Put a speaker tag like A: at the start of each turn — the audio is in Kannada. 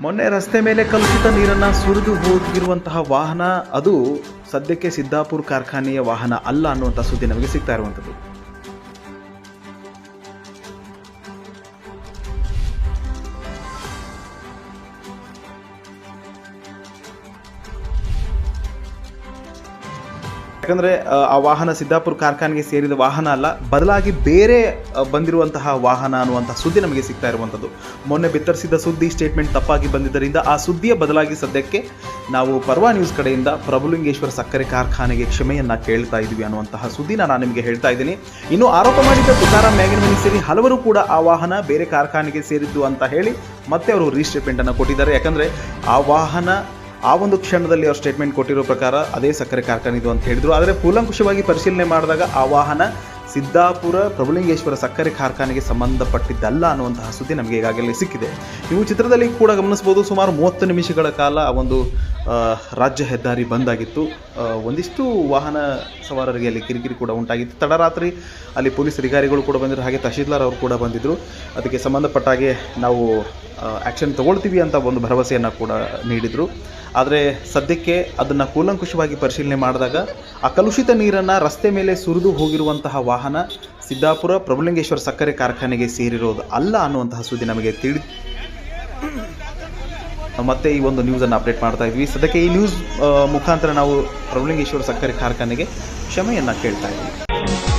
A: ಮೊನ್ನೆ ರಸ್ತೆ ಮೇಲೆ ಕಲುಷಿತ ನೀರನ್ನು ಸುರಿದು ಹೋಗಿರುವಂತಹ ವಾಹನ, ಅದು ಸದ್ಯಕ್ಕೆ ಸಿದ್ದಾಪುರ ಕಾರ್ಖಾನೆಯ ವಾಹನ ಅಲ್ಲ ಅನ್ನುವಂಥ ಸುದ್ದಿ ನಮಗೆ ಸಿಗ್ತಾ ಇರುವಂಥದ್ದು ಯಾಕಂದ್ರೆ ಆ, ವಾಹನ ಸಿದ್ದಾಪುರ ಕಾರ್ಖಾನೆಗೆ ಸೇರಿದ ವಾಹನ ಅಲ್ಲ ಬದಲಾಗಿ ಬೇರೆ ಬಂದಿರುವಂತಹ ವಾಹನ ಅನ್ನುವಂತಹ ಸುದ್ದಿ ನಮಗೆ ಸಿಗ್ತಾ ಇರುವಂಥದ್ದು. ಮೊನ್ನೆ ಬಿತ್ತರಿಸಿದ ಸುದ್ದಿ ಸ್ಟೇಟ್ಮೆಂಟ್ ತಪ್ಪಾಗಿ ಬಂದಿದ್ದರಿಂದ ಆ ಸುದ್ದಿಯ ಬದಲಾಗಿ ಸದ್ಯಕ್ಕೆ ನಾವು ಪರ್ವಾ ನ್ಯೂಸ್ ಕಡೆಯಿಂದ ಪ್ರಭುಲಿಂಗೇಶ್ವರ ಸಕ್ಕರೆ ಕಾರ್ಖಾನೆಗೆ ಕ್ಷಮೆಯನ್ನ ಕೇಳ್ತಾ ಇದ್ವಿ ಅನ್ನುವಂತಹ ಸುದ್ದಿನ ನಾನು ನಿಮಗೆ ಹೇಳ್ತಾ ಇದ್ದೀನಿ. ಇನ್ನು ಆರೋಪ ಮಾಡಿದ್ದ ತುಕಾರಾಮ್ ಮ್ಯಾಗಿನ ಸೇರಿ ಹಲವರು ಕೂಡ ಆ ವಾಹನ ಬೇರೆ ಕಾರ್ಖಾನೆಗೆ ಸೇರಿದ್ದು ಅಂತ ಹೇಳಿ ಮತ್ತೆ ಅವರು ರೀಸ್ಟೇಟ್ಮೆಂಟನ್ನು ಕೊಟ್ಟಿದ್ದಾರೆ. ಯಾಕಂದ್ರೆ ಆ ವಾಹನ ಆ ಒಂದು ಕ್ಷಣದಲ್ಲಿ ಅವ್ರು ಸ್ಟೇಟ್ಮೆಂಟ್ ಕೊಟ್ಟಿರೋ ಪ್ರಕಾರ ಅದೇ ಸಕ್ಕರೆ ಕಾರ್ಖಾನೆ ಇದು ಅಂತ ಹೇಳಿದ್ರು. ಆದರೆ ಕೂಲಂಕುಷವಾಗಿ ಪರಿಶೀಲನೆ ಮಾಡಿದಾಗ ಆ ವಾಹನ ಸಿದ್ದಾಪುರ ಪ್ರಭುಲಿಂಗೇಶ್ವರ ಸಕ್ಕರೆ ಕಾರ್ಖಾನೆಗೆ ಸಂಬಂಧಪಟ್ಟಿದ್ದಲ್ಲ ಅನ್ನುವಂತಹ ಸುದ್ದಿ ನಮಗೆ ಈಗಾಗಲೇ ಸಿಕ್ಕಿದೆ. ನೀವು ಚಿತ್ರದಲ್ಲಿ ಕೂಡ ಗಮನಿಸಬಹುದು ಸುಮಾರು ಮೂವತ್ತು ನಿಮಿಷಗಳ ಕಾಲ ಆ ಒಂದು ರಾಜ್ಯ ಹೆದ್ದಾರಿ ಬಂದ್ ಆಗಿತ್ತು ಒಂದಿಷ್ಟು ವಾಹನ ಸವಾರರಿಗೆ ಅಲ್ಲಿ ಕಿರಿಕಿರಿ ಕೂಡ ಉಂಟಾಗಿತ್ತು. ತಡರಾತ್ರಿ ಅಲ್ಲಿ ಪೊಲೀಸ್ ಅಧಿಕಾರಿಗಳು ಕೂಡ ಬಂದಿದ್ರು. ಹಾಗೆ ತಹಶೀಲ್ದಾರ್ ಅವರು ಕೂಡ ಬಂದಿದ್ದರು ಅದಕ್ಕೆ ಸಂಬಂಧಪಟ್ಟ ಹಾಗೆ ನಾವು ಆ್ಯಕ್ಷನ್ ತಗೊಳ್ತೀವಿ ಅಂತ ಒಂದು ಭರವಸೆಯನ್ನು ಕೂಡ ನೀಡಿದರು. ಆದರೆ ಸದ್ಯಕ್ಕೆ ಅದನ್ನು ಕೂಲಂಕುಷವಾಗಿ ಪರಿಶೀಲನೆ ಮಾಡಿದಾಗ ಆ ಕಲುಷಿತ ನೀರನ್ನು ರಸ್ತೆ ಮೇಲೆ ಸುರಿದು ಹೋಗಿರುವಂತಹ ವಾಹನ ಸಿದ್ದಾಪುರ ಪ್ರಭುಲಿಂಗೇಶ್ವರ ಸಕ್ಕರೆ ಕಾರ್ಖಾನೆಗೆ ಸೇರಿರೋದು ಅಲ್ಲ ಅನ್ನುವಂತಹ ಸುದ್ದಿ ನಮಗೆ ತಿಳಿ ಮತ್ತೆ ಈ ಒಂದು ನ್ಯೂಸನ್ನು ಅಪ್ಡೇಟ್ ಮಾಡ್ತಾ ಇದ್ವಿ. ಸದ್ಯಕ್ಕೆ ಈ ನ್ಯೂಸ್ ಮುಖಾಂತರ ನಾವು ಪ್ರಬಲಿಂಗೇಶ್ವರ ಸಕ್ಕರೆ ಕಾರ್ಖಾನೆಗೆ ಕ್ಷಮೆಯನ್ನು ಕೇಳ್ತಾ ಇದ್ವಿ.